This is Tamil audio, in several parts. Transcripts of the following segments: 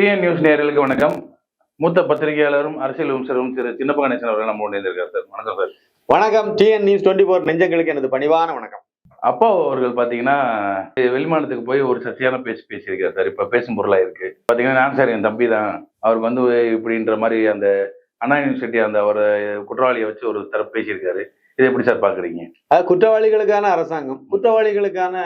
டிஎன் நியூஸ் நேயர்களுக்கு வணக்கம். மூத்த பத்திரிகையாளரும் அரசியல் விமர்சகரும் திரு சின்னப்ப கணேசன் அவர்கள் நம்ம இணைந்திருக்கார் சார். வணக்கம் சார். வணக்கம். டிஎன் நியூஸ் டுவெண்ட்டி ஃபோர் நெஞ்சங்களுக்கு எனது பணிவான வணக்கம். அப்பா அவர்கள் பாத்தீங்கன்னா வெளிமாநிலத்துக்கு போய் ஒரு சர்ச்சையான பேச்சு பேசியிருக்காரு சார். இப்ப பேசும் பொருளா இருக்கு. பாத்தீங்கன்னா நான் சார் என் தம்பி தான். அவருக்கு வந்து இப்படின்ற மாதிரி அந்த அண்ணா யூனிவர்சிட்டி அந்த ஒரு குற்றவாளியை வச்சு ஒரு தரப்பு பேசியிருக்காரு. இதை எப்படி சார் பாக்குறீங்க? அது குற்றவாளிகளுக்கான அரசாங்கம். குற்றவாளிகளுக்கான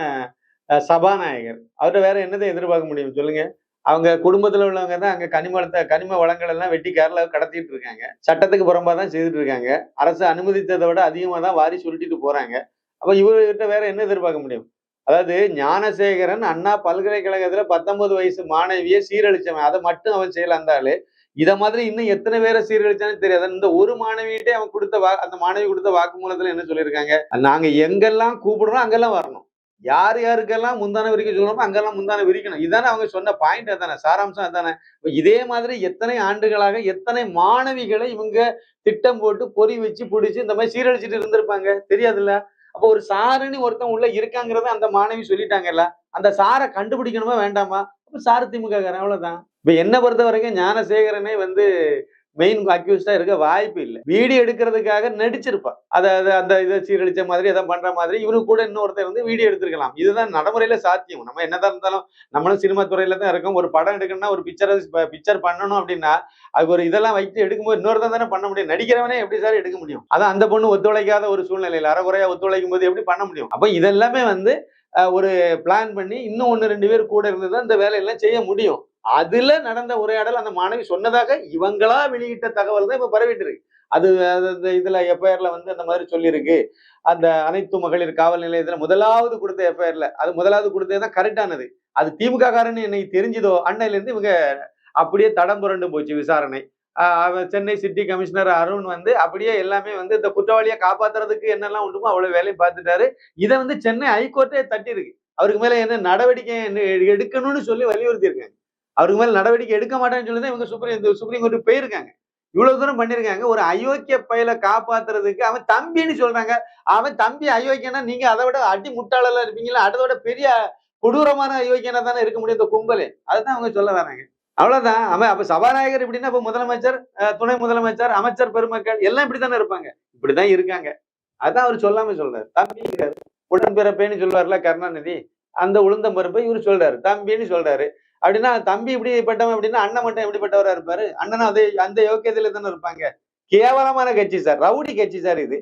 சபாநாயகர். அவர்கிட்ட வேற என்னதை எதிர்பார்க்க முடியும்? சொல்லுங்க. அவங்க குடும்பத்தில் உள்ளவங்க தான் அங்கே கனிமத்தை கனிம வளங்கள் எல்லாம் வெட்டி கேரளாவை கடத்திட்டு இருக்காங்க. சட்டத்துக்கு புறம்பாக தான் செய்துட்டு இருக்காங்க. அரசு அனுமதித்ததை விட அதிகமாக தான் வாரி சுருட்டிட்டு போகிறாங்க அப்போ இவர்கிட்ட வேற என்ன எதிர்பார்க்க முடியும்? அதாவது ஞானசேகரன் அண்ணா பல்கலைக்கழகத்தில் பத்தொன்பது வயசு மாணவியை சீரழிச்சவன். அதை மட்டும் அவன் செய்யல இதை மாதிரி இன்னும் எத்தனை பேரை சீரழிச்சானு தெரியாது. இந்த ஒரு மாணவியிட்டே அவன் கொடுத்த வா அந்த மாணவி கொடுத்த வாக்குமூலத்தில் என்ன சொல்லியிருக்காங்க? நாங்கள் எங்கெல்லாம் கூப்பிடுறோம் அங்கெல்லாம் வரணும். யார் யாருக்கெல்லாம் முந்தான விரிக்க சொல்லணுமோ அங்கெல்லாம் முந்தான விரிக்கணும். இதானே அவங்க சொன்ன பாயிண்ட் அதானே? சாராம்சம் அதானே? இதே மாதிரி எத்தனை ஆண்டுகளாக எத்தனை மாணவிகளை இவங்க திட்டம் போட்டு பொறி வச்சு பிடிச்சி இந்த மாதிரி சீரழிச்சிட்டு இருந்திருப்பாங்க? தெரியாதுல்ல? அப்போ ஒரு சாருன்னு ஒருத்தன் உள்ள இருக்காங்கிறத அந்த மாணவி சொல்லிட்டாங்கல்ல? அந்த சாரை கண்டுபிடிக்கணுமா வேண்டாமா? அப்ப சாரு திமுக அவ்வளவுதான். இப்ப என்ன பொறுத்த வரைக்கும் ஞானசேகரனே வந்து மெயின் அக்யூஸ்டா இருக்க வாய்ப்பு இல்லை. வீடியோ எடுக்கிறதுக்காக நடிச்சிருப்பான். அதை அதை அந்த இதை சீரழிச்ச மாதிரி எதாவது பண்ற மாதிரி இவனுக்கு கூட இன்னொருத்தர் வந்து வீடியோ எடுத்திருக்கலாம். இதுதான் நடைமுறையில சாத்தியம். நம்ம என்னதான் இருந்தாலும் நம்மளும் சினிமா துறையில தான் இருக்கோம். ஒரு படம் எடுக்கணும்னா ஒரு பிக்சர் பிக்சர் பண்ணணும் அப்படின்னா அது ஒரு இதெல்லாம் வைத்து எடுக்கும்போது இன்னொருத்தன் தானே பண்ண முடியும். நடிக்கிறவனே எப்படி சார் எடுக்க முடியும்? அதான் அந்த பொண்ணு ஒத்துழைக்காத ஒரு சூழ்நிலையில் அறகுறையா ஒத்துழைக்கும் போது எப்படி பண்ண முடியும்? அப்ப இதெல்லாமே வந்து ஒரு பிளான் பண்ணி இன்னும் ஒன்று ரெண்டு பேர் கூட இருந்து தான் இந்த வேலையெல்லாம் செய்ய முடியும். அதுல நடந்த உரையாடல் அந்த மாணவி சொன்னதாக இவங்களா வெளியிட்ட தகவல் தான் இப்ப பரவிட்டு இருக்கு அது அது அந்த இதுல எஃப்ஐஆர்ல வந்து அந்த மாதிரி சொல்லியிருக்கு. அந்த அனைத்து மகளிர் காவல் நிலையத்துல முதலாவது கொடுத்த எஃப்ஐஆர்ல அது முதலாவது கொடுத்தது தான் கரெக்டானது அது திமுக காரன்னு என்னை தெரிஞ்சதோ அன்னையில இருந்து இவங்க அப்படியே தடம் புரண்டு போச்சு விசாரணை. சென்னை சிட்டி கமிஷனர் அருண் வந்து அப்படியே எல்லாமே வந்து இந்த குற்றவாளியை காப்பாத்துறதுக்கு என்னெல்லாம் உண்டுமோ அவ்வளவு வேலையும் பார்த்துட்டாரு. இதை வந்து சென்னை ஹைகோர்ட்டே தட்டிருக்கு. அவருக்கு மேல என்ன நடவடிக்கை என்ன எடுக்கணும்னு சொல்லி வலியுறுத்தி இருக்காங்க அவருக்கு மேல நடவடிக்கை எடுக்க மாட்டேன்னு சொல்லி தான் இவங்க சுப்ரீம் சுப்ரீம் கோர்ட்டு போயிருக்காங்க. இவ்வளவு தூரம் பண்ணிருக்காங்க ஒரு அயோக்கிய பயலை காப்பாத்துறதுக்கு அவன் தம்பின்னு சொல்றாங்க. அவன் தம்பி அயோக்கியனா நீங்க அதை விட அடி முட்டாளெல்லாம் இருப்பீங்களா? அதை விட பெரிய கொடூரமான அயோக்கியனா தானே இருக்க முடியும் இந்த கும்பலே. அதுதான் அவங்க சொல்ல வராங்க. அவ்வளவுதான். அவன் அப்ப சபாநாயகர் இப்படின்னா அப்ப முதலமைச்சர் துணை முதலமைச்சர் அமைச்சர் பெருமக்கள் எல்லாம் இப்படித்தானே இருப்பாங்க. இப்படிதான் இருக்காங்க. அதான் அவர் சொல்லாம சொல்றாரு. தம்பி உடன்பிறப்பேன்னு சொல்லுவார்ல கருணாநிதி. அந்த உளுந்த பருப்பை இவர் சொல்றாரு. தம்பின்னு சொல்றாரு. அப்படின்னா தம்பி இப்படிப்பட்டவன் அப்படின்னா அண்ணன் மட்டும் எப்படிப்பட்டவரா இருப்பாரு? அண்ணனும் அதே அந்த யோக்கியத்துல தானே இருப்பாங்க. கேவலமான கட்சி சார். ரவுடி கட்சி சார் இது.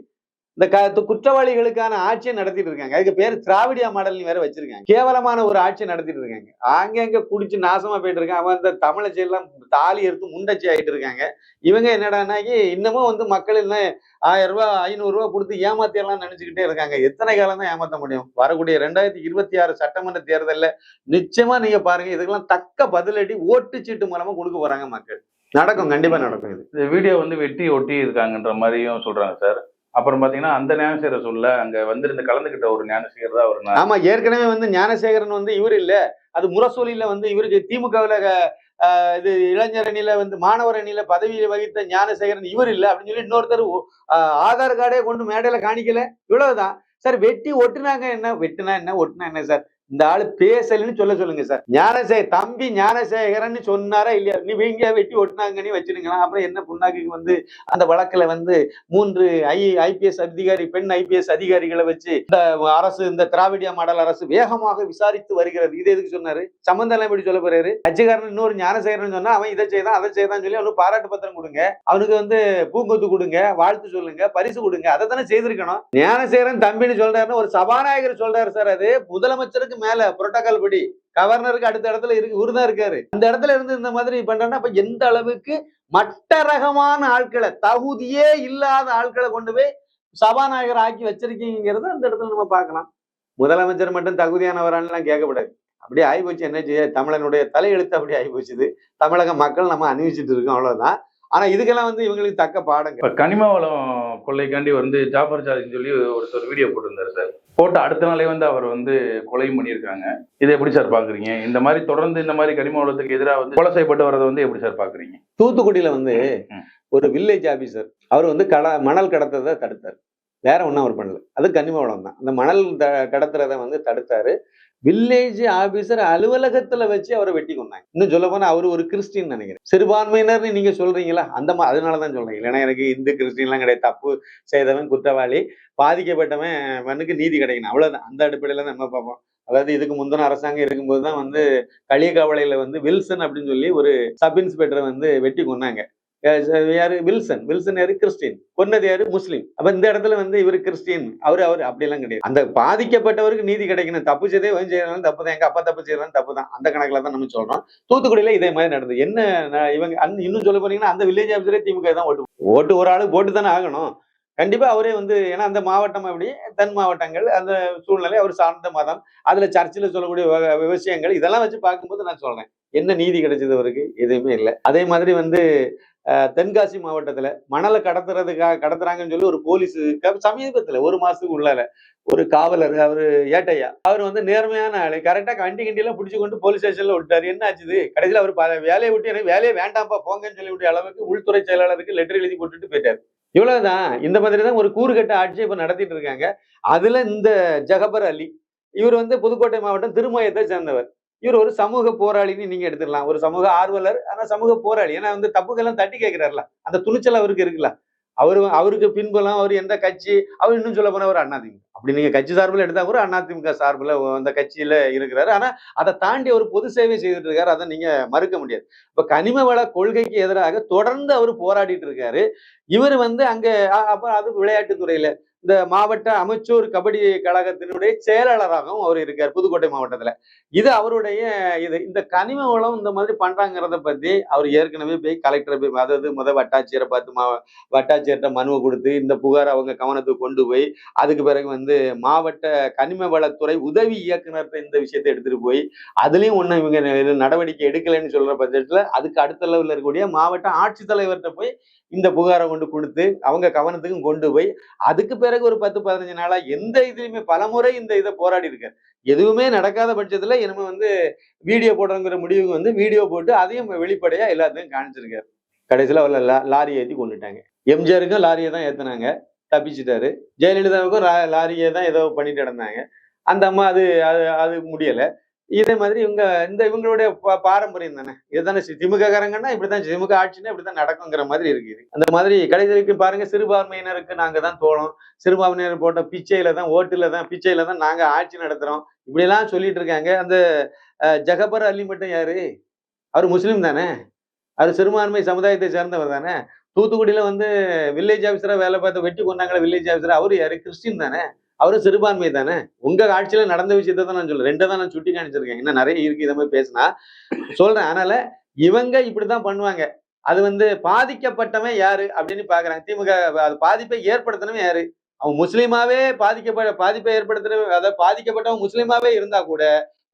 இந்த க குற்றவாளிகளுக்கான ஆட்சியை நடத்திட்டு இருக்காங்க. அதுக்கு பேர் திராவிடியா மாடல்னு வேற வச்சிருக்காங்க. கேவலமான ஒரு ஆட்சியை நடத்திட்டு இருக்காங்க. அங்கங்க குடிச்சு நாசமா போயிட்டு இருக்காங்க. அவன் இந்த தமிழச்சி எல்லாம் தாலி எடுத்து முண்டச்சி ஆயிட்டு இருக்காங்க. இவங்க என்னடானாக்கி இன்னமும் வந்து மக்கள் என்ன ஆயிரம் ரூபாய் ஐநூறு ரூபாய் கொடுத்து ஏமாத்தியெல்லாம் நினைச்சுக்கிட்டே இருக்காங்க. எத்தனை காலம் தான் ஏமாத்த முடியும்? வரக்கூடிய ரெண்டாயிரத்தி இருபத்தி ஆறு சட்டமன்ற தேர்தலில் நிச்சயமா நீங்க பாருங்க இதுக்கெல்லாம் தக்க பதிலடி ஓட்டுச்சீட்டு மூலமா கொடுக்க போறாங்க மக்கள். நடக்கும் கண்டிப்பா நடக்கும் இது. வீடியோ வந்து வெட்டி ஒட்டி இருக்காங்கன்ற மாதிரியும் சொல்றாங்க சார். அப்புறம் பாத்தீங்கன்னா அந்த ஞானசேகர சொல்ல அங்க வந்திருந்து கலந்துகிட்ட ஒரு ஞானசேகர் தான் அவர் ஆமா ஏற்கனவே வந்து ஞானசேகரன் வந்து இவர் இல்ல. அது முரசொலியில வந்து இவருக்கு திமுகவில் இது இளைஞர் அணியில வந்து மாணவர் அணியில பதவியை வகித்த ஞானசேகரன் இவர் இல்ல அப்படின்னு சொல்லி இன்னொருத்தர் ஆதார் கார்டே கொண்டு மேடையில காணிக்கல. இவ்வளவுதான். சார் வெட்டி ஒட்டுனாங்க என்ன? வெட்டுனா என்ன? ஒட்டுனா என்ன சார்? இந்த ஆளு பேசலன்னு சொல்ல சொல்லுங்க சார். ஞானசே தம்பி ஞானசேகரன் சொன்னாரா இல்லையா? நீ வீங்க வெட்டி ஒட்டினாங்கன்னு வச்சிருங்களா அப்புறம் என்ன புண்ணாக்கு வந்து அந்த வழக்குல வந்து மூன்று ஐ ஐபிஎஸ் அதிகாரி பெண் ஐபிஎஸ் அதிகாரிகளை வச்சு இந்த அரசு இந்த திராவிடியா மாடல் அரசு வேகமாக விசாரித்து வருகிறது. இது எதுக்கு சொன்னாரு? சம்பந்தம் எல்லாம் எப்படி சொல்ல போறாரு? கட்சிக்காரன் இன்னொரு ஞானசேகரன் சொன்னா அவன் இதை செய்தான் அதை செய்தான் சொல்லி அவனுக்கு பாராட்டு பத்திரம் கொடுங்க. அவனுக்கு வந்து பூங்கொத்து கொடுங்க வாழ்த்து சொல்லுங்க பரிசு கொடுங்க. அதை தானே செய்திருக்கணும். ஞானசேகரன் தம்பின்னு சொல்றாருன்னு ஒரு சபாநாயகர் சொல்றாரு சார் அது. முதலமைச்சருக்கு மேல புரோட்டோகால் படி. கவர்னருக்கு அடுத்த இடத்துல இருக்கு இவரு தான் இருக்காரு. அந்த இடத்துல இருந்து இந்த மாதிரி பண்றேன்னா அப்ப எந்த அளவுக்கு மட்ட ரகமான ஆட்களை தகுதியே இல்லாத ஆட்களை கொண்டு போய் சபாநாயகர் ஆக்கி வச்சிருக்கீங்கிறத அந்த இடத்துல நம்ம பார்க்கலாம். முதலமைச்சர் மட்டும் தகுதியானவரான்லாம் கேட்கக்கூடாது. அப்படியே ஆகிப்போச்சு என்ன செய்ய? தமிழனுடைய தலையெழுத்து அப்படியே ஆகிப்போச்சுது தமிழக மக்கள் நம்ம அணிவிச்சுட்டு இருக்கோம் அவ்வளவுதான். ஆனா இதுக்கெல்லாம் வந்து இவங்களுக்கு தக்க பாடங்க இப்ப கனிம வளம் கொள்ளைக்காண்டி வந்து ஜாஃபர் சாதின்னு சொல்லி ஒருத்தர் வீடியோ போட்டிருந்தாரு சார். போட்டு அடுத்த நாளே வந்து அவர் வந்து கொலை பண்ணியிருக்காங்க. இதை எப்படி சார் பாக்குறீங்க? இந்த மாதிரி தொடர்ந்து இந்த மாதிரி கனிம வளத்துக்கு எதிராக வந்து கொலை செய்யப்பட்டு வர்றதை வந்து எப்படி சார் பாக்குறீங்க? தூத்துக்குடியில வந்து. ஒரு வில்லேஜ் ஆபீசர் அவர் வந்து கட மணல் கடத்ததை தடுத்தார். வேற ஒன்றும் அவர் பண்ணல. அது கனிம வளம் தான். அந்த மணல் த கடத்துறதை வந்து தடுத்தாரு. வில்லேஜ் ஆபீசர் அலுவலகத்துல வச்சு அவரை வெட்டி கொண்டாங்க இன்னும் சொல்ல போனா அவர் ஒரு கிறிஸ்டின் நினைக்கிறேன். சிறுபான்மையினர்னு நீங்க சொல்றீங்களா? அந்த மா அதனாலதான் சொல்றேன். இல்லைன்னா எனக்கு இந்து கிறிஸ்டின்லாம் கிடையாது. தப்பு செய்தவன் குற்றவாளி பாதிக்கப்பட்டவன் மண்ணுக்கு நீதி கிடைக்கணும். அவ்வளவுதான். அந்த அடிப்படையில தான் நம்ம பார்ப்போம். அதாவது இதுக்கு முந்தின அரசாங்கம் இருக்கும்போது தான் வந்து களியக்காவளையில வந்து வில்சன் அப்படின்னு சொல்லி ஒரு சப் இன்ஸ்பெக்டரை வந்து வெட்டி கொன்னாங்க. யாரு வில்சன் வில்சன் யாரு? கிறிஸ்டின் கொன்னது யாரு? முஸ்லீம் அப்ப இந்த இடத்துல வந்து இவர் கிறிஸ்டின் அவர் அவர் அப்படியெல்லாம் கிடையாது. அந்த பாதிக்கப்பட்டவருக்கு நீதி கிடைக்கணும். தப்பு செய்தே வன் செய்யறாலும் தப்பு தான். எங்க அப்பா தப்பு செய்யறாலும் தப்பு தான். அந்த கணக்குல தான் நம்ம சொல்றோம். தூத்துக்குடியில இதே மாதிரி நடந்தது. என்ன இவங்க இன்னும் சொல்ல போனீங்கன்னா அந்த வில்லேஜ் ஆஃபீஸரே திமுக தான் ஓட்டு ஓட்டு ஒரு ஆளு போட்டு தானே ஆகணும். கண்டிப்பா அவரே வந்து ஏன்னா அந்த மாவட்டம் அப்படி தென் மாவட்டங்கள் அந்த சூழ்நிலை அவர் சார்ந்த மதம் அதுல சர்ச்சில் சொல்லக்கூடிய விவசாயங்கள் விஷயங்கள் இதெல்லாம் வச்சு பார்க்கும்போது நான் சொல்றேன். என்ன நீதி கிடைச்சது அவருக்கு? எதுவுமே இல்லை. அதே மாதிரி வந்து தென்காசி மாவட்டத்துல மணலை கடத்துறதுக்காக கடத்துறாங்கன்னு சொல்லி ஒரு போலீஸ் சமீபத்துல ஒரு மாசத்துக்கு உள்ளால ஒரு காவலர் அவரு ஏட்டையா அவர் வந்து நேர்மையான ஆளு. கரெக்டா கண்டி கிண்டி எல்லாம் பிடிச்சு கொண்டு போலீஸ் ஸ்டேஷன்ல விட்டாரு. என்ன ஆச்சுது? கடைசியில் அவர் ப- வேலையை விட்டு எனக்கு வேலையை வேண்டாம்ப்பா போங்கன்னு சொல்லி விட்ட அளவுக்கு உள்துறை செயலாளருக்கு லெட்டர் எழுதி போட்டுட்டு போயிட்டாரு. இவ்வளவுதான். இந்த மாதிரி தான் ஒரு கூறுகட்ட ஆட்சி இப்போ நடத்திட்டு இருக்காங்க. அதுல இந்த ஜகபர் அலி இவர் வந்து புதுக்கோட்டை மாவட்டம் திருமயத்தை சேர்ந்தவர். இவர் ஒரு சமூக போராளின்னு நீங்க எடுத்துக்கலாம். ஒரு சமூக ஆர்வலர் ஆனா சமூக போராளி. ஏன்னா வந்து தப்புக்கெல்லாம் தட்டி கேட்கிறாருல. அந்த துணிச்சல் அவருக்கு இருக்குல்ல. அவரு அவருக்கு பின்புலம் அவர் எந்த கட்சி அவர் இன்னும் சொல்ல போனா ஒரு அதிமுக அப்படி நீங்க கட்சி சார்பில் எடுத்தா கூட அதிமுக சார்பில் அந்த கட்சியில இருக்கிறாரு. ஆனா அதை தாண்டி அவர் பொது சேவை செய்துட்டு இருக்காரு. அதை நீங்க மறுக்க முடியாது. இப்ப கனிம வள கொள்கைக்கு எதிராக தொடர்ந்து அவர் போராடிட்டு இருக்காரு. இவர் வந்து அங்க அப்புறம் அப்ப அது விளையாட்டுத்துறையில இந்த மாவட்ட அமைச்சூர் கபடி கழகத்தினுடைய செயலாளராகவும் அவர் இருக்கார் புதுக்கோட்டை மாவட்டத்துல. இது அவருடைய இது. இந்த கனிம வளம் இந்த மாதிரி பண்றாங்கிறத பத்தி அவர் ஏற்கனவே போய் கலெக்டரை போய் அதாவது முத வட்டாட்சியரை பார்த்து மா வட்டாட்சியர்கிட்ட மனுவை கொடுத்து இந்த புகார் அவங்க கவனத்துக்கு கொண்டு போய் அதுக்கு பிறகு வந்து மாவட்ட கனிம வளத்துறை உதவி இயக்குனர்கிட்ட இந்த விஷயத்தை எடுத்துட்டு போய் அதுலயும் ஒன்றும் இவங்க நடவடிக்கை எடுக்கலைன்னு சொல்ற பட்சத்துல அதுக்கு அடுத்த லெவலில் இருக்கக்கூடிய மாவட்ட ஆட்சித்தலைவர்கிட்ட போய் இந்த புகாரை கொண்டு கொடுத்து அவங்க கவனத்துக்கும் கொண்டு போய் அதுக்கு பிறகு ஒரு பத்து பதினஞ்சு நாளா எந்த இதுலையுமே பலமுறை இந்த இதை போராடி இருக்காரு எதுவுமே நடக்காத பட்சத்துல இனிமே வந்து வீடியோ போடுறங்கிற முடிவுக்கு வந்து வீடியோ போட்டு அதையும் வெளிப்படையா எல்லாத்தையும் காணிச்சிருக்காரு. கடைசியில் அவர்ல லா- லாரி ஏத்தி கொண்டுட்டாங்க. எம்ஜிஆருக்கும் லாரியை தான் ஏற்றினாங்க தப்பிச்சிட்டாரு. ஜெயலலிதாவுக்கும் லாரியை தான் ஏதோ பண்ணிட்டு நடந்தாங்க. அந்த அம்மா அது அது அது முடியலை. இதே மாதிரி இவங்க இந்த இவங்களுடைய பாரம்பரியம் தானே. இதுதானே சி- இப்படிதான் திமுக ஆட்சினா இப்படிதான் நடக்குங்கிற மாதிரி இருக்குது. அந்த மாதிரி கடைசிக்கு பாருங்க சிறுபான்மையினருக்கு நாங்க தான் தோணும் சிறுபான்மையினர் போட்ட பிச்சையில தான் ஓட்டுல தான் பிச்சையில தான் நாங்க ஆட்சி நடத்துறோம். இப்படி எல்லாம் சொல்லிட்டு இருக்காங்க. அந்த ஜகபர் அலி மட்டும் யாரு? அவர் முஸ்லீம் தானே. அவர் சிறுபான்மை சமுதாயத்தை சேர்ந்தவர் தானே. தூத்துக்குடியில வந்து வில்லேஜ் ஆஃபீஸரா வேலை பார்த்து வெட்டி கொண்டாங்களே வில்லேஜ் ஆஃபீஸர் அவரு யாரு? கிறிஸ்டின் தானே. அவரும் சிறுபான்மை தானே? உங்க ஆட்சியில நடந்த விஷயத்த தான் நான் சொல்றேன். ரெண்டை தான் நான் சுட்டி காணிச்சிருக்கேன் இன்னும் நிறைய இருக்கு இதை மாதிரி பேசினா. சொல்றேன். அதனால இவங்க இப்படிதான் பண்ணுவாங்க. அது வந்து பாதிக்கப்பட்டவன் யாரு அப்படின்னு பாக்குறாங்க. திமுக அது பாதிப்பை ஏற்படுத்தினவன் யாரு? அவன் முஸ்லீமாவே பாதிக்கப்பட பாதிப்பை ஏற்படுத்தினவன் அதாவது பாதிக்கப்பட்டவன் முஸ்லீமாவே இருந்தா கூட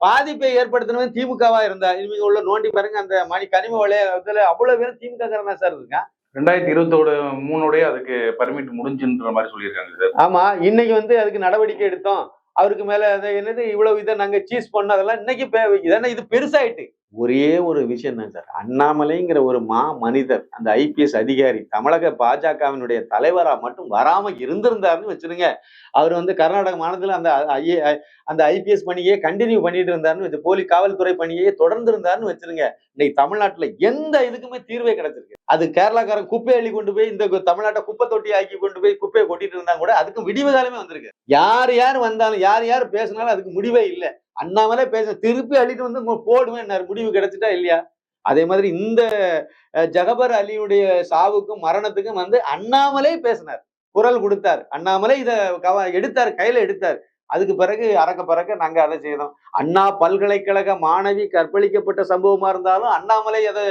பாதிப்பை ஏற்படுத்தினவன் திமுகவா இருந்தா. இவங்க உள்ள நோண்டி பாருங்க. அந்த மணி கனிம வளையத்துல அவ்வளவு பேரும் திமுக காரனா சார் இருக்கான். ரெண்டாயிரத்தி இருபத்தோட மூணோடய அதுக்கு பர்மிட் முடிஞ்சுன்ற மாதிரி சொல்லியிருக்காங்க சார். ஆமா இன்னைக்கு வந்து அதுக்கு நடவடிக்கை எடுத்தோம். அவருக்கு மேல அது என்னது இவ்வளவு இதை நாங்க சீஸ் பண்ணோம் அதெல்லாம் இன்னைக்கு பே- இது பெருசாயிட்டு. ஒரே ஒரு விஷயம் தான் சார். அண்ணாமலைங்கிற ஒரு மா மனிதர் அந்த ஐபிஎஸ் அதிகாரி தமிழக பாஜகவினுடைய தலைவரா மட்டும் வராம இருந்திருந்தாருன்னு வச்சிருங்க அவர் வந்து கர்நாடக மாநிலத்தில் அந்த ஐஏ அந்த ஐபிஎஸ் பணியே கண்டினியூ பண்ணிட்டு இருந்தாருன்னு வச்சு போலி காவல்துறை பணியே தொடர்ந்து இருந்தாருன்னு வச்சிருங்க இன்னைக்கு தமிழ்நாட்டுல எந்த இதுக்குமே தீர்வே கிடைச்சிருக்கு. அது கேரளாக்காரன் குப்பை அள்ளி கொண்டு போய் இந்த தமிழ்நாட்டை குப்பை தொட்டி ஆக்கி கொண்டு போய் குப்பையை கொட்டிட்டு இருந்தா கூட அதுக்கு விடிவு காலமே வந்திருக்கு. யார் யார் வந்தாலும் யார் யார் பேசினாலும் அதுக்கு முடிவே இல்லை. அண்ணாமலே பேச திருப்பி அழிட்டு வந்து போடுவேன் முடிவு கிடைச்சிட்டா இல்லையா? அதே மாதிரி இந்த ஜகபர் அலியுடைய சாவுக்கும் மரணத்துக்கும் வந்து அண்ணாமலே பேசினார். குரல் கொடுத்தார். அண்ணாமலை இதை கவ எடுத்தார். கையில எடுத்தார். அதுக்கு பிறகு அறக்க பறக்க நாங்க அதை செய்தோம். அண்ணா பல்கலைக்கழக மாணவி கற்பழிக்கப்பட்ட சம்பவமா இருந்தாலும் அண்ணாமலை அதை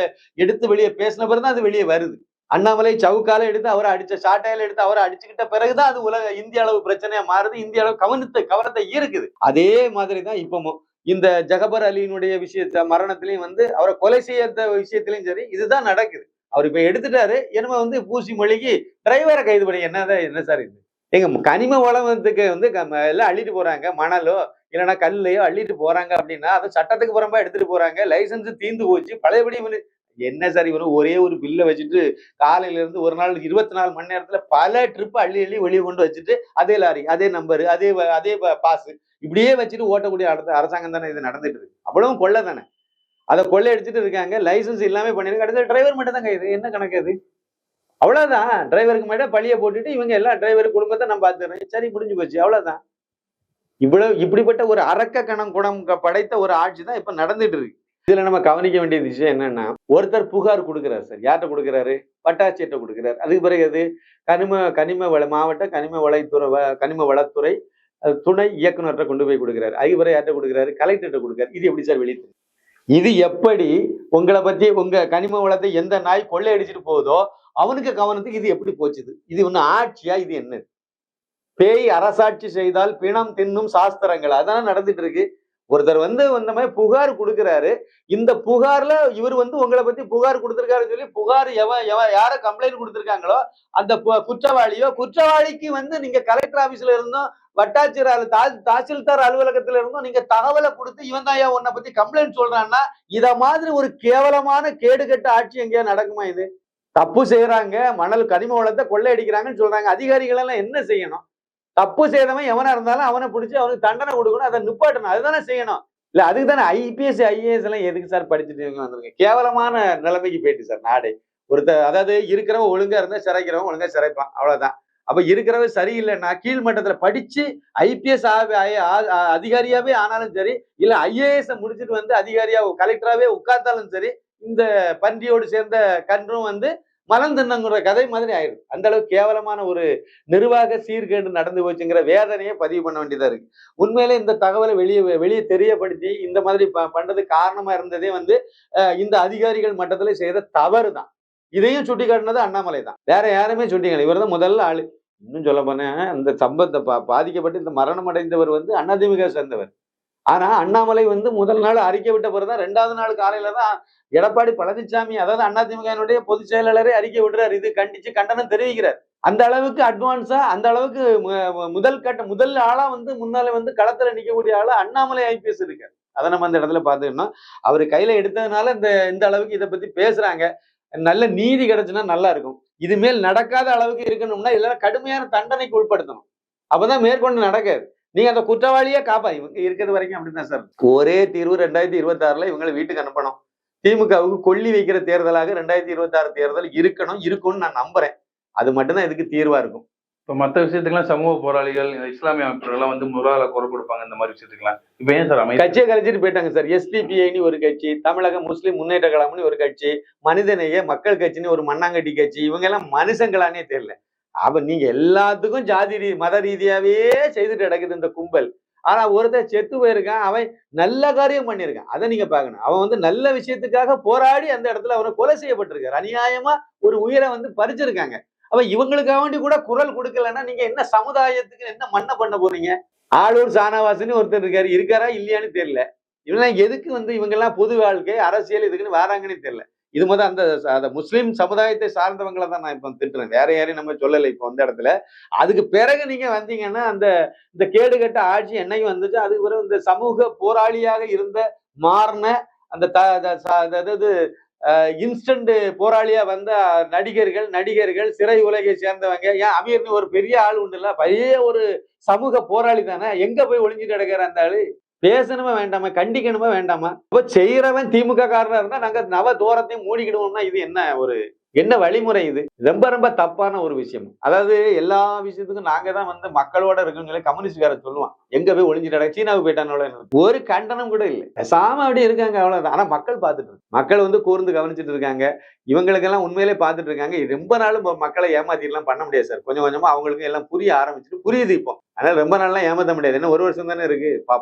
எடுத்து வெளியே பேசின பிறகு தான் அது வெளியே வருது. அண்ணாமலை சவுக்கால எடுத்து அவரை அடிச்ச சாட்டையில எடுத்து அவரை அடிச்சுக்கிட்ட பிறகுதான் அது உலக இந்திய அளவு பிரச்சனையா மாறுது. இந்திய அளவு கவனத்தை கவனத்தை ஈர்க்குது. அதே மாதிரி தான் இப்பமும் இந்த ஜகபர் அலியினுடைய விஷயத்த மரணத்திலையும் வந்து அவரை கொலை செய்யாத விஷயத்திலையும் சரி இதுதான் நடக்குது. அவர் இப்ப எடுத்துட்டாரு என்னமோ வந்து பூசி மொழிகி டிரைவரை கைது பண்ணி என்னதான் என்ன சார் இது? எங்க கனிம வளத்துக்கு வந்து க- எல்லாம் அள்ளிட்டு போறாங்க. மணலோ இல்லைன்னா கல்லையோ அள்ளிட்டு போறாங்க அப்படின்னா அதை சட்டத்துக்கு புறம்பா எடுத்துட்டு போறாங்க. லைசன்ஸ் தீந்து போச்சு. பழையபடி என்ன சார் இவரும் ஒரே ஒரு பில்லை வச்சுட்டு காலையில இருந்து ஒரு நாள் இருபத்தி நாலு மணி நேரத்துல பல ட்ரிப் அள்ளி அள்ளி வெளியே கொண்டு வச்சுட்டு அதே லாரி அதே நம்பர் அதே அதே பாஸ் இப்படியே வச்சுட்டு ஓட்டக்கூடிய அடுத்த அரசாங்கம் தானே இது நடந்துட்டு இருக்கு. அவ்வளவும் கொள்ளை தானே. அதை கொள்ளை அடிச்சுட்டு இருக்காங்க லைசன்ஸ் இல்லாமல் பண்ணிருக்காங்க அடுத்த டிரைவர் மட்டும் தாங்க இது. என்ன கணக்கு அது? அவ்வளவுதான். டிரைவருக்கு மட்டும் பழிய போட்டுட்டு இவங்க எல்லாம் டிரைவர் குடும்பத்தை நம்ம பார்த்துறோம் சரி முடிஞ்சு போச்சு. அவ்வளவுதான். இவ்வளவு இப்படிப்பட்ட ஒரு அரக்க கணம் குணம் படைத்த ஒரு ஆட்சி தான் இப்ப நடந்துட்டு இருக்கு. இதுல நம்ம கவனிக்க வேண்டிய விஷயம் என்னன்னா ஒருத்தர் புகார் கொடுக்கிறார் சார். யார்கிட்ட கொடுக்குறாரு? பட்டாட்சியிட்ட கொடுக்குறாரு. அதுக்கு பிறகு அது கனிம கனிம வள மாவட்ட கனிம வளத்துறை வ- கனிம வளத்துறை துணை இயக்குநர்கிட்ட கொண்டு போய் கொடுக்குறாரு. அதுக்கு பிறகு யார்கிட்ட கொடுக்குறாரு? கலெக்டர்கிட்ட கொடுக்குறாரு. இது எப்படி சார் வெளியே இது எப்படி உங்களை பத்தி உங்க கனிம வளத்தை எந்த நாய் கொள்ளையடிச்சிட்டு போகுதோ அவனுக்கு கவனத்துக்கு இது எப்படி போச்சுது? இது ஒண்ணு ஆட்சியா? இது என்ன பேய் அரசாட்சி செய்தால் பிணம் தின்னும் சாஸ்திரங்கள். அதெல்லாம் நடந்துட்டு இருக்கு. ஒருத்தர் வந்து இந்த மாதிரி புகார் கொடுக்குறாரு. இந்த புகார்ல இவர் வந்து உங்களை பத்தி புகார் கொடுத்துருக்காருன்னு சொல்லி புகார் எவன் எவன் யார கம்ப்ளைண்ட் கொடுத்துருக்காங்களோ அந்த பு- குற்றவாளியோ குற்றவாளிக்கு வந்து நீங்க கலெக்டர் ஆபீஸ்ல இருந்தும் வட்டாட்சியர் தா- தாசில்தார் அலுவலகத்துல இருந்தும் நீங்க தகவலை கொடுத்து இவன் தான் உன்னை பத்தி கம்ப்ளைண்ட் சொல்றான்னா இத மாதிரி ஒரு கேவலமான கேடுகட்ட ஆட்சி எங்கேயா நடக்குமா இது? தப்பு செய்யறாங்க மணல் கனிம வளத்தை கொள்ளையடிக்கிறாங்கன்னு சொல்றாங்க. அதிகாரிகள் எல்லாம் என்ன செய்யணும்? தப்பு செய்தவன் எவனா இருந்தாலும் அவனை பிடிச்சி அவனுக்கு தண்டனை கொடுக்கணும். அதை நிப்பாட்டணும். அதுதானே செய்யணும். இல்ல அதுக்கு தானே ஐபிஎஸ் ஐஏஎஸ் எல்லாம் எதுக்கு சார் படிச்சுட்டு இவங்க கேவலமான நிலைமைக்கு போயிட்டு சார் நாடு. ஒருத்த அதாவது இருக்கிறவன் ஒழுங்கா இருந்தா சிறைக்கிறவன் ஒழுங்கா சிறைப்பான். அவ்வளவுதான். அப்ப இருக்கிறவன் சரியில்லைன்னா கீழ்மட்டத்துல படிச்சு ஐபிஎஸ் அதிகாரியாவே ஆனாலும் சரி இல்ல ஐஏஎஸ் முடிச்சுட்டு வந்து அதிகாரியா கலெக்டராவே உட்கார்ந்தாலும் சரி இந்த பன்றியோடு சேர்ந்த கன்றும் வந்து மலம் தின்னங்கிற கதை மாதிரி ஆயிடுது. அந்த அளவுக்கு கேவலமான ஒரு நிர்வாக சீர்கேடு நடந்து போச்சுங்கிற வேதனையை பதிவு பண்ண வேண்டியதா இருக்கு. உண்மையிலே இந்த தகவலை வெளியே வெளியே தெரியப்படுத்தி இந்த மாதிரி ப- காரணமா இருந்ததே வந்து இந்த அதிகாரிகள் மட்டத்துல செய்த தவறு தான் இதையும் சுட்டி காட்டினது அண்ணாமலை தான் வேற யாருமே சுட்டிக்கல இவர் தான் முதல்ல ஆளு. இன்னும் சொல்ல போனேன் இந்த சம்பத்தை பாதிக்கப்பட்டு இந்த மரணம் அடைந்தவர் வந்து அதிமுக சேர்ந்தவர். ஆனா அண்ணாமலை வந்து முதல் நாள் அறிக்கை விட்ட பிறகுதான் ரெண்டாவது நாள் காலையில தான் எடப்பாடி பழனிசாமி அதாவது அதிமுகவினுடைய பொதுச் செயலாளரே அறிக்கை விடுறாரு. இது கண்டிச்சு கண்டனம் தெரிவிக்கிறார். அந்த அளவுக்கு அட்வான்ஸா அந்த அளவுக்கு முதல் கட்ட முதல் ஆளா வந்து முன்னாலே வந்து களத்துல நிற்கக்கூடிய ஆளா அண்ணாமலை ஐபிஎஸ் இருக்காரு. அதை நம்ம அந்த இடத்துல பாத்துக்கணும் அவர் கையில எடுத்ததுனால இந்த இந்த அளவுக்கு இதை பத்தி பேசுறாங்க. நல்ல நீதி கிடைச்சுன்னா நல்லா இருக்கும். இது மேல் நடக்காத அளவுக்கு இருக்கணும்னா இதெல்லாம் கடுமையான தண்டனைக்கு உட்படுத்தணும். அப்பதான் மேற்கொண்டு நடக்காது. நீங்க அந்த குற்றவாளியே காப்பா இவங்க இருக்கிறது வரைக்கும் அப்படிதான் சார். ஒரே தீர்வு ரெண்டாயிரத்தி இருபத்தி ஆறுல இவங்களை வீட்டுக்கு அனுப்பணும். திமுகவுக்கு கொல்லி வைக்கிற தேர்தலாக ரெண்டாயிரத்தி இருபத்தி ஆறு தேர்தல் இருக்கணும் இருக்கும்னு நான் நம்புறேன். அது மட்டும்தான் இதுக்கு தீர்வா இருக்கும். இப்ப மத்த விஷயத்துக்கெல்லாம் சமூக போராளிகள் இந்த இஸ்லாமிய அமைப்புகள்லாம் வந்து முதலாள குரல் கொடுப்பாங்க இந்த மாதிரி விஷயத்துக்கெல்லாம். இப்ப ஏன் சார் அமைதி கட்சியை கழிச்சிட்டு போயிட்டாங்க சார். எஸ்டிபிஐன்னு ஒரு கட்சி தமிழக முஸ்லிம் முன்னேற்ற கழகம்னு ஒரு கட்சி மனிதநேய மக்கள் கட்சின்னு ஒரு மண்ணாங்கட்டி கட்சி இவங்க எல்லாம் மனுஷங்களானே தெரியல. அப்போ நீங்க எல்லாத்துக்கும் ஜாதி ரீ மத ரீதியாவே செய்துட்டு கிடக்குது இந்த கும்பல். ஆனா ஒருத்தர் செத்து போயிருக்கான் அவன் நல்ல காரியம் பண்ணியிருக்கான். அதை நீங்க பார்க்கணும். அவன் வந்து நல்ல விஷயத்துக்காக போராடி அந்த இடத்துல அவனை கொலை செய்யப்பட்டிருக்காரு. அநியாயமா ஒரு உயிரை வந்து பறிச்சிருக்காங்க. அவன் இவங்களுக்காக வேண்டி கூட குரல் கொடுக்கலன்னா நீங்க என்ன சமுதாயத்துக்கு என்ன மண்ணை பண்ண போறீங்க? ஆளூர் சானவாசன்னு ஒருத்தர் இருக்காரு. இருக்காரா இல்லையான்னு தெரியல. இவெல்லாம் எதுக்கு வந்து இவங்கெல்லாம் பொது வாழ்க்கை அரசியல் இதுக்குன்னு வராங்கன்னு தெரியல. இது முதல் அந்த அந்த முஸ்லீம் சமுதாயத்தை சார்ந்தவங்களை தான் நான் இப்போ திட்டுறேன். வேற யாரையும் நம்ம சொல்லலை இப்போ அந்த இடத்துல. அதுக்கு பிறகு நீங்கள் வந்தீங்கன்னா அந்த இந்த கேடுகட்ட ஆட்சி என்னைக்கு வந்துச்சு? அதுக்கு பிறகு இந்த சமூக போராளியாக இருந்த மாறின அந்த த- த- அதாவது இன்ஸ்டன்ட் போராளியா வந்த நடிகர்கள் நடிகர்கள் சிறை உலகை சேர்ந்தவங்க ஏன் அமீர்னு ஒரு பெரிய ஆள் உண்டுல்ல பெரிய ஒரு சமூக போராளி தானே? எங்க போய் ஒளிஞ்சு கிடக்குற அந்த ஆளு? பேசணுமா வேண்டாமா? கண்டிக்கணுமா வேண்டாமா? இப்போ செய்யறவன் திமுக காரனா இருந்தா நாங்க நவ தூரத்தையும் மூடிக்கிடுவோம்னா இது என்ன ஒரு என்ன வழிமுறை இது? ரொம்ப ரொம்ப தப்பான ஒரு விஷயம். அதாவது எல்லா விஷயத்துக்கும் நாங்க தான் வந்து மக்களோட இருக்குன்னு கம்யூனிஸ்ட்காரன் கம்யூனிஸ்ட்கார சொல்லுவான். எங்க போய் ஒளிஞ்சிட்டாங்க சீனாவுக்கு போயிட்டானோட ஒரு கண்டனம் கூட இல்லை. சாம அப்படி இருக்காங்க அவ்வளவுதான். ஆனா மக்கள் பார்த்துட்டு மக்கள் வந்து கூர்ந்து கவனிச்சிட்டு இருக்காங்க. இவங்களுக்கெல்லாம் உண்மையிலே பார்த்துட்டு இருக்காங்க. ரொம்ப நாளும் மக்களை ஏமாத்தி பண்ண முடியாது சார். கொஞ்சம் கொஞ்சமா அவங்களுக்கு எல்லாம் புரிய ஆரம்பிச்சுட்டு புரியுது இப்போ. அதனால ரொம்ப நாள்லாம் ஏமாத்த முடியாது. என்ன ஒரு வருஷம் தானே இருக்கு? பாப்போம்.